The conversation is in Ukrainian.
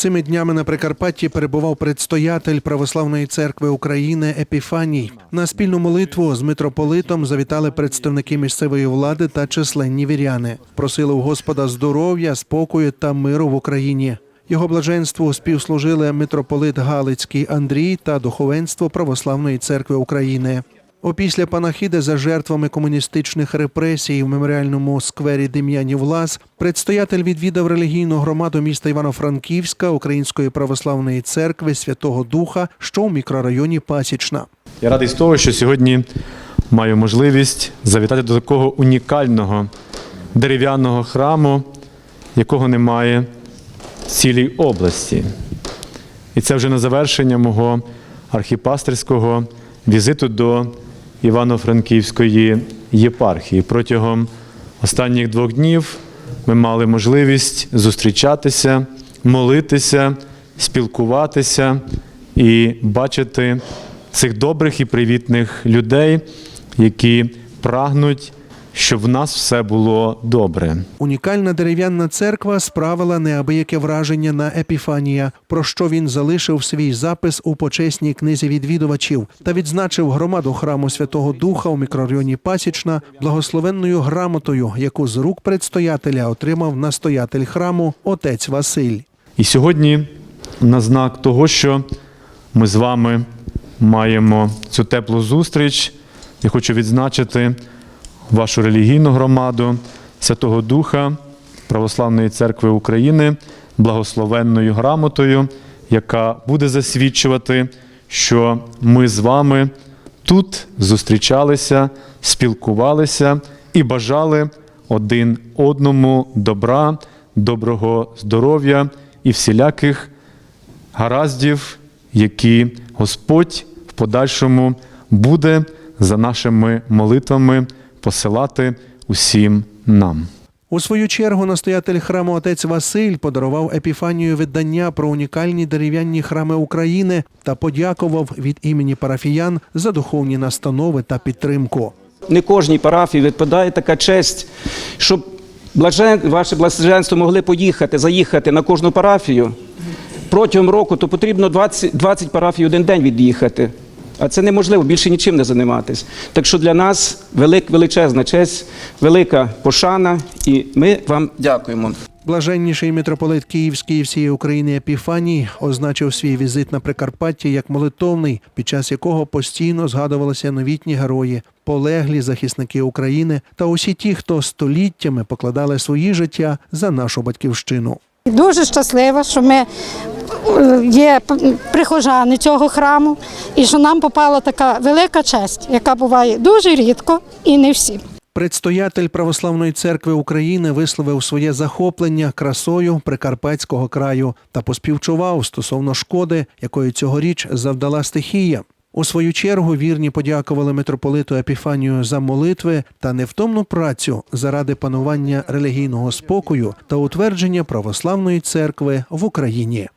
Цими днями на Прикарпатті перебував предстоятель Православної церкви України Епіфаній. На спільну молитву з митрополитом завітали представники місцевої влади та численні віряни. Просили у Господа здоров'я, спокою та миру в Україні. Його блаженству співслужили митрополит Галицький Андрій та духовенство Православної церкви України. Опісля панахиди за жертвами комуністичних репресій в меморіальному сквері Дем'янів Лаз предстоятель відвідав релігійну громаду міста Івано-Франківська Української православної церкви Святого Духа, що у мікрорайоні Пасічна. Я радий з того, що сьогодні маю можливість завітати до такого унікального дерев'яного храму, якого немає в цілій області. І це вже на завершення мого архіпастерського візиту до Івано-Франківської єпархії. Протягом останніх двох днів ми мали можливість зустрічатися, молитися, спілкуватися і бачити цих добрих і привітних людей, які прагнуть, щоб в нас все було добре. Унікальна дерев'яна церква справила неабияке враження на Епіфанія, про що він залишив свій запис у почесній книзі відвідувачів та відзначив громаду храму Святого Духа у мікрорайоні Пасічна благословенною грамотою, яку з рук предстоятеля отримав настоятель храму отець Василь. І сьогодні, на знак того, що ми з вами маємо цю теплу зустріч, я хочу відзначити вашу релігійну громаду Святого Духа Православної церкви України благословенною грамотою, яка буде засвідчувати, що ми з вами тут зустрічалися, спілкувалися і бажали один одному добра, доброго здоров'я і всіляких гараздів, які Господь в подальшому буде за нашими молитвами посилати усім нам. У свою чергу настоятель храму отець Василь подарував Епіфанію видання про унікальні дерев'яні храми України та подякував від імені парафіян за духовні настанови та підтримку. Не кожній парафії випадає така честь, щоб блажен, ваше блаженство могли поїхати, заїхати на кожну парафію. Протягом року то потрібно 20, 20 парафій один день від'їхати. А це неможливо більше нічим не займатися. Так що для нас велик, величезна честь, велика пошана, і ми вам дякуємо. Блаженніший митрополит Київський і всієї України Епіфаній означив свій візит на Прикарпаття як молитовний, під час якого постійно згадувалися новітні герої, полеглі захисники України та усі ті, хто століттями покладали свої життя за нашу батьківщину. Дуже щаслива, що ми є прихожани цього храму і що нам попала така велика честь, яка буває дуже рідко і не всім. Предстоятель Православної церкви України висловив своє захоплення красою Прикарпатського краю та поспівчував стосовно шкоди, якої цьогоріч завдала стихія. У свою чергу вірні подякували митрополиту Епіфанію за молитви та невтомну працю заради панування релігійного спокою та утвердження православної церкви в Україні.